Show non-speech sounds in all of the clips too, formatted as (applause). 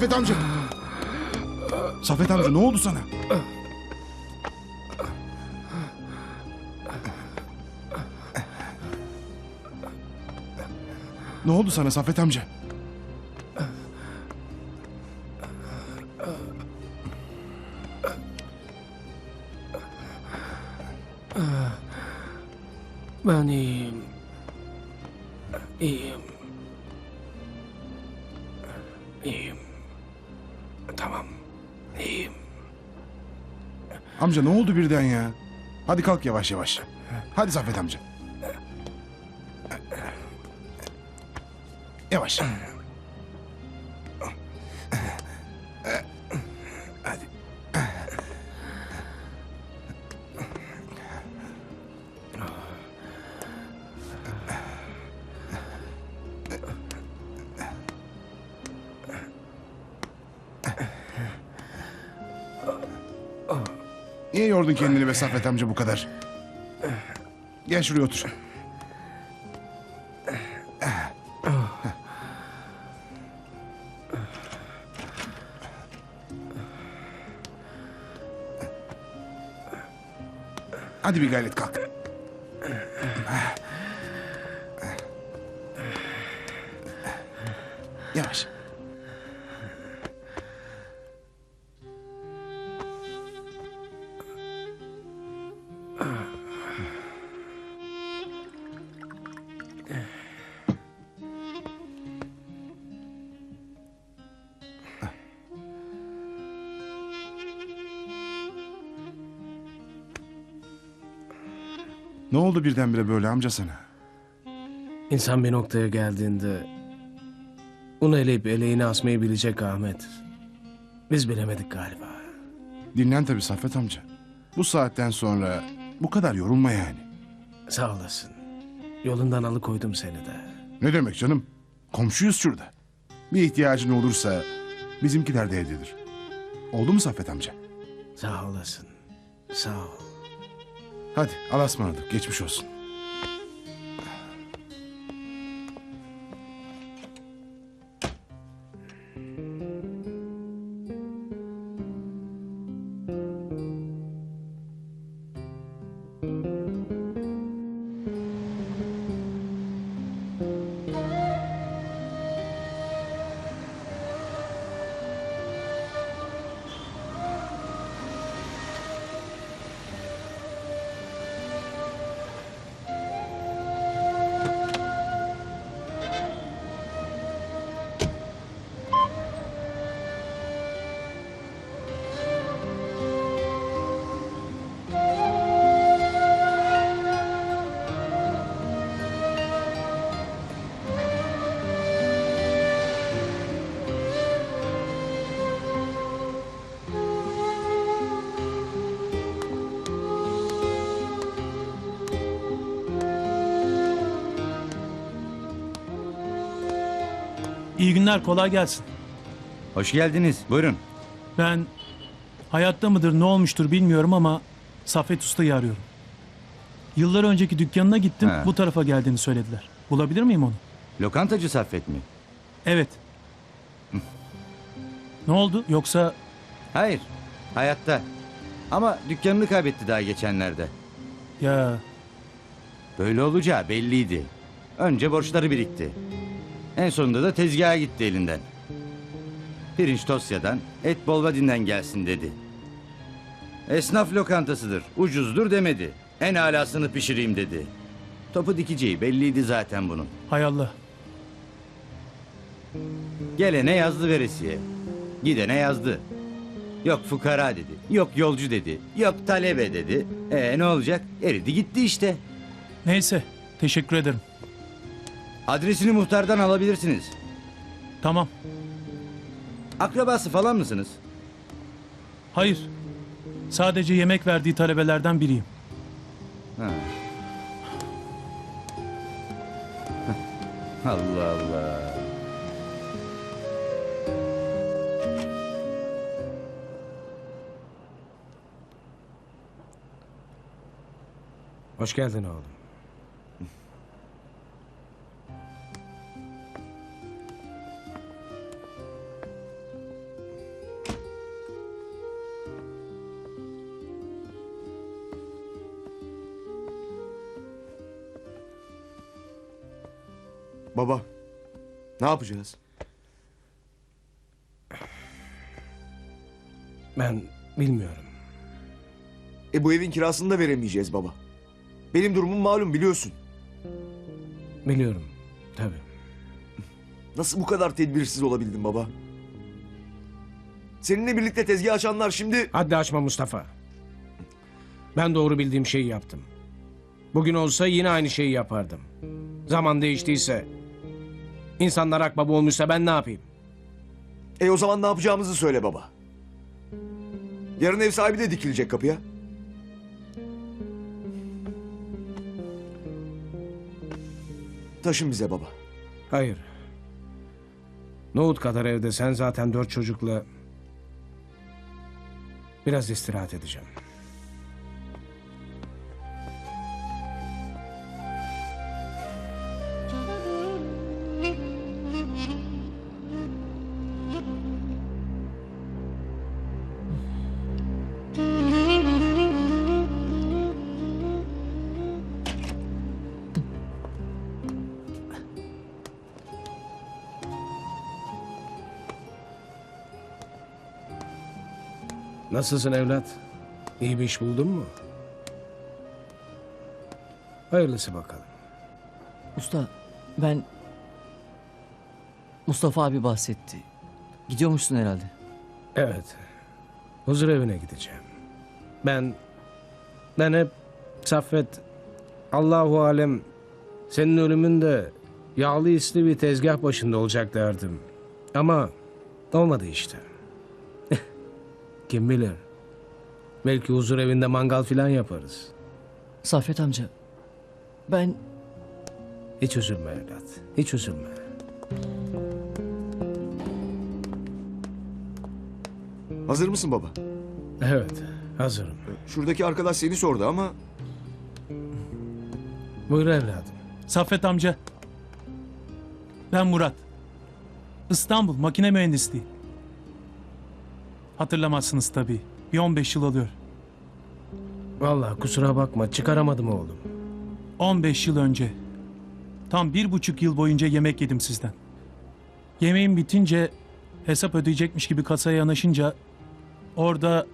Saffet amca. Saffet amca ne oldu sana? Ne oldu sana Saffet amca? Ben iyiyim. İyiyim. İyiyim. Tamam. İyiyim. Amca ne oldu birden ya? Hadi kalk yavaş yavaş. Hadi Saffet amca. Yavaş. Niye yordun kendini be Saffet amca bu kadar? Gel şuraya otur. Hadi bir gayret kalk. Yavaş. Ne oldu birdenbire böyle amca sana? İnsan bir noktaya geldiğinde un eleyip eleğini asmayı bilecek Ahmet. Biz bilemedik galiba. Dinlen tabii Saffet amca. Bu saatten sonra bu kadar yorulma yani. Sağ olasın. Yolundan alıkoydum seni de. Ne demek canım? Komşuyuz şurada. Bir ihtiyacın olursa bizimkiler de evdedir. Oldu mu Saffet amca? Sağ olasın. Sağ ol. Hadi Allah'a ısmarladık. Geçmiş olsun. İyi günler, kolay gelsin. Hoş geldiniz. Buyurun. Ben hayatta mıdır, ne olmuştur bilmiyorum ama Saffet Usta'yı arıyorum. Yıllar önceki dükkanına gittim, Ha. bu tarafa geldiğini söylediler. Bulabilir miyim onu? Lokantacı Saffet mi? Evet, (laughs) Ne oldu? Yoksa Hayır, hayatta. Ama dükkanını kaybetti daha geçenlerde. ya Böyle olacağı belliydi. Önce borçları birikti. En sonunda da tezgaha gitti elinden. Pirinç Tosya'dan, et Bolvadin'den gelsin dedi. Esnaf lokantasıdır, ucuzdur demedi. En alasını pişireyim dedi. Topu dikeceği belliydi zaten bunun. hay Allah. Gelene yazdı veresiye. Gidene yazdı. Yok fukara dedi. Yok yolcu dedi. Yok talebe dedi. E ne olacak? Eridi gitti işte. Neyse. Teşekkür ederim. Adresini muhtardan alabilirsiniz. Tamam. Akrabası falan mısınız? Hayır. Sadece yemek verdiği talebelerden biriyim. Ha. Allah Allah. Hoş geldin oğlum. Baba, ne yapacağız? Ben bilmiyorum. E bu evin kirasını da veremeyeceğiz baba. Benim durumum malum biliyorsun. Biliyorum. Tabii. Nasıl bu kadar tedbirsiz olabildin baba? Seninle birlikte tezgah açanlar şimdi... Haddi açma Mustafa. Ben doğru bildiğim şeyi yaptım. Bugün olsa yine aynı şeyi yapardım. Zaman değiştiyse, insanlar akbaba olmuşsa ben ne yapayım? E o zaman ne yapacağımızı söyle baba. Yarın ev sahibi de dikilecek kapıya. Taşın bize baba. Hayır. Nohut kadar evde sen zaten dört çocukla... Biraz istirahat edeceğim. Nasılsın evlat? İyi bir iş buldun mu? Hayırlısı bakalım. Usta ben Mustafa abi bahsetti. Gidiyormuşsun herhalde. Evet. Huzur evine gideceğim. Ben... Ben hep Saffet... Allahu alem... Senin ölümünde yağlı isli bir tezgah başında olacak derdim. Ama olmadı işte. Kim bilir? Belki huzur evinde mangal filan yaparız. Saffet amca ben Hiç üzülme evlat. Hiç üzülme. Hazır mısın baba? Evet, hazırım. Şuradaki arkadaş seni sordu ama... Buyur evladım. Saffet amca. Ben Murat. İstanbul makine mühendisliği. Hatırlamazsınız tabii. Bir 15 yıl oluyor. Vallahi kusura bakma çıkaramadım oğlum. 15 yıl önce. Tam bir buçuk yıl boyunca yemek yedim sizden. Yemeğim bitince hesap ödeyecekmiş gibi kasaya yanaşınca orada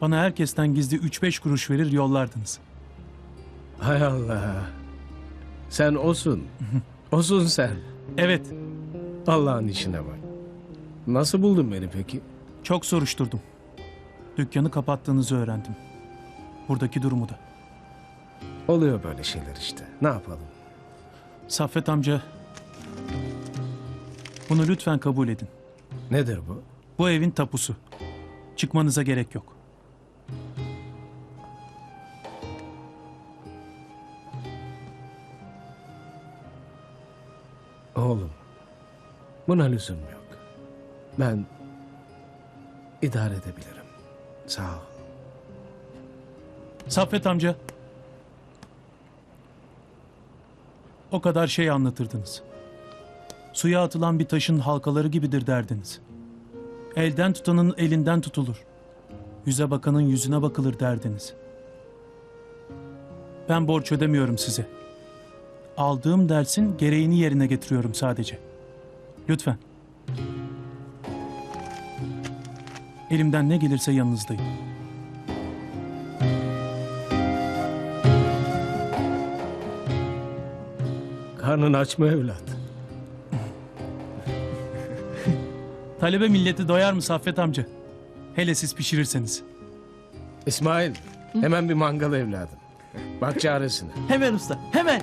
bana herkesten gizli 3-5 kuruş verir yollardınız. Hay Allah. Sen osun. (laughs) Osun sen. Evet, Allah'ın işine bak. Nasıl buldun beni peki? Çok soruşturdum. Dükkanı kapattığınızı öğrendim. Buradaki durumu da. Oluyor böyle şeyler işte. Ne yapalım? Saffet amca, bunu lütfen kabul edin. Nedir bu? Bu evin tapusu. Çıkmanıza gerek yok. Oğlum. Buna lüzum yok. Ben idare edebilirim. Sağ ol. Saffet amca. O kadar şey anlatırdınız. suya atılan bir taşın halkaları gibidir derdiniz. Elden tutanın elinden tutulur. Yüze bakanın yüzüne bakılır derdiniz. Ben borç ödemiyorum size. Aldığım dersin gereğini yerine getiriyorum sadece. Lütfen. Elimden ne gelirse yanınızdayım. Karnın aç mı evlat? (laughs) Talebe milleti doyar mı Saffet amca? Hele siz pişirirseniz. İsmail, hemen bir mangal evladım. Bak çaresine. hemen usta hemen.